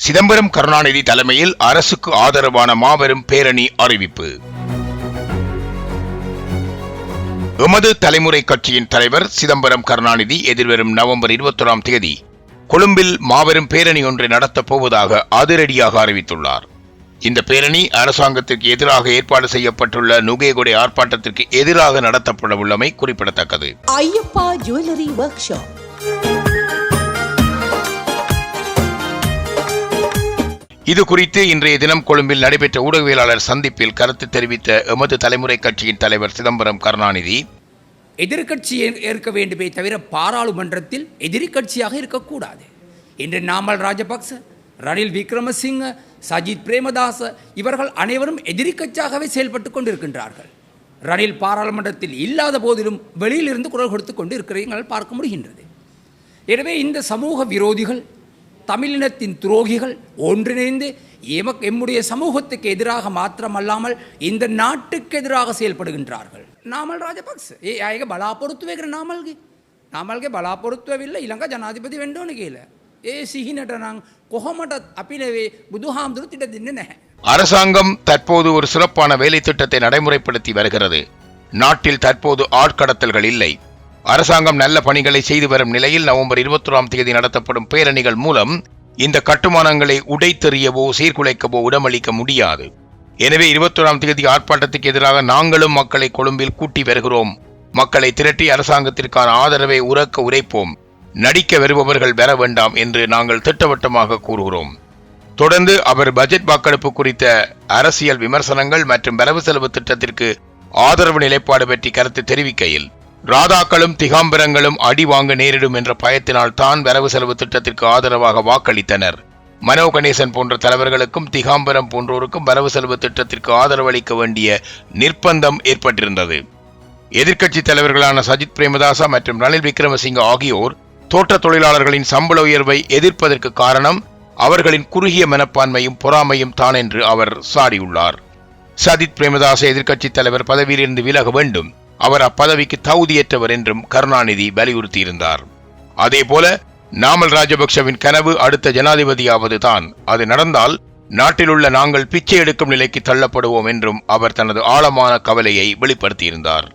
சிதம்பரம் கருணாநிதி தலைமையில் அரசுக்கு ஆதரவான மாபெரும் பேரணி அறிவிப்பு. எமது தலைமுறை கட்சியின் தலைவர் சிதம்பரம் கருணாநிதி எதிர்வரும் நவம்பர் இருபத்தொராம் தேதி கொழும்பில் மாபெரும் பேரணி ஒன்றை நடத்தப் போவதாக அதிரடியாக அறிவித்துள்ளார். இந்த பேரணி அரசாங்கத்திற்கு எதிராக ஏற்பாடு செய்யப்பட்டுள்ள நுகேகொடை ஆர்ப்பாட்டத்திற்கு எதிராக நடத்தப்பட உள்ளமை குறிப்பிடத்தக்கது. ஐயப்பா ஜுவல்லரி ஒர்க் ஷாப் இது குறித்து இன்றைய தினம் கொழும்பில் நடைபெற்ற ஊடகவியலாளர் சந்திப்பில் கருத்து தெரிவித்த எமது தலைமுறை கட்சியின் தலைவர் சிதம்பரம் கருணாநிதி. எதிர்க்கட்சி ஏற்க வேண்டுமே தவிர பாராளுமன்றத்தில் எதிரி கட்சியாக இருக்கக்கூடாது. இன்று நாமல் ராஜபக்ச ரணில் விக்ரமசிங்க சஜித் பிரேமதாச இவர்கள் அனைவரும் எதிரி கட்சியாகவே செயல்பட்டு கொண்டிருக்கின்றார்கள். ரணில் பாராளுமன்றத்தில் இல்லாத போதிலும் வெளியிலிருந்து குரல் கொடுத்து கொண்டு இருக்கிறீர்கள் பார்க்க முடிகின்றது. எனவே இந்த சமூக விரோதிகள் தமிழினத்தின் துரோகிகள் ஒன்றிணைந்து எமக் எம்முடைய சமூகத்துக்கு எதிராக மாத்திரமல்லாமல் இந்த நாட்டுக்கு எதிராக செயல்படுகின்றார்கள் நாமல் ராஜபக்ச ஏ ஆயக ಬಲಾಪೊರತ್ವೇಗ್ರೆ ನಾಮಲ್ಗೆ நாமல்கே ಬಲಾಪೊರತ್ವವಿಲ್ಲ ಇಲಂಗ ಜನಾಧಿಪತಿ ವೆಂಡೋನು කියලා. ඒ සිහිනට නම් කොහොමටත් අපි නෙවේ බුදුහාමුදුරු திட்ட දෙන්නේ නැහැ. அரசாங்கம் தற்போது ஒரு சிறப்பான வேலை திட்டத்தை நடைமுறைப்படுத்தி வருகிறது நாட்டில் தற்போது ஆட்கடத்தல்கள் இல்லை அரசாங்கம் நல்ல பணிகளை செய்து வரும் நிலையில் நவம்பர் இருபத்தொராம் தேதி நடத்தப்படும் பேரணிகள் மூலம் இந்த கட்டுமானங்களை உடைத்தெறியவோ சீர்குலைக்கவோ இடமளிக்க முடியாது. எனவே இருபத்தொராம் தேதி ஆர்ப்பாட்டத்துக்கு எதிராக நாங்களும் மக்களை கொழும்பில் கூட்டி வருகிறோம். மக்களை திரட்டி அரசாங்கத்திற்கான ஆதரவை உறக்க உரைப்போம். நடிக்க வருபவர்கள் வர வேண்டாம் என்று நாங்கள் திட்டவட்டமாக கூறுகிறோம். தொடர்ந்து அவர் பட்ஜெட் வாக்கெடுப்பு குறித்த அரசியல் விமர்சனங்கள் மற்றும் வரவு செலவு திட்டத்திற்கு ஆதரவு நிலைப்பாடு பற்றி கருத்து தெரிவிக்கையில் ராதாக்களும் திகாம்பரங்களும் அடி வாங்க நேரிடும் என்ற பயத்தினால் தான் வரவு செலவு திட்டத்திற்கு ஆதரவாக வாக்களித்தனர். மனோ கணேசன் போன்ற தலைவர்களுக்கும் திகாம்பரம் போன்றோருக்கும் வரவு செலவு திட்டத்திற்கு ஆதரவளிக்க வேண்டிய நிர்பந்தம் ஏற்பட்டிருந்தது. எதிர்க்கட்சி தலைவர்களான சஜித் பிரேமதாசா மற்றும் ரணில் விக்ரமசிங்க ஆகியோர் தோட்ட தொழிலாளர்களின் சம்பள உயர்வை எதிர்ப்பதற்கு காரணம் அவர்களின் குறுகிய மனப்பான்மையும் பொறாமையும் தான் என்று அவர் சாடியுள்ளார். சஜித் பிரேமதாச எதிர்க்கட்சித் தலைவர் பதவியிலிருந்து விலக வேண்டும். அவர் அப்பதவிக்கு தகுதியற்றவர் என்றும் கருணாநிதி வலியுறுத்தியிருந்தார். அதேபோல நாமல் ராஜபக்சவின் கனவு அடுத்த ஜனாதிபதியாவது தான். அது நடந்தால் நாட்டில் உள்ள நாங்கள் பிச்சை எடுக்கும் நிலைக்கு தள்ளப்படுவோம் என்றும் அவர் தனது ஆழமான கவலையை வெளிப்படுத்தியிருந்தார்.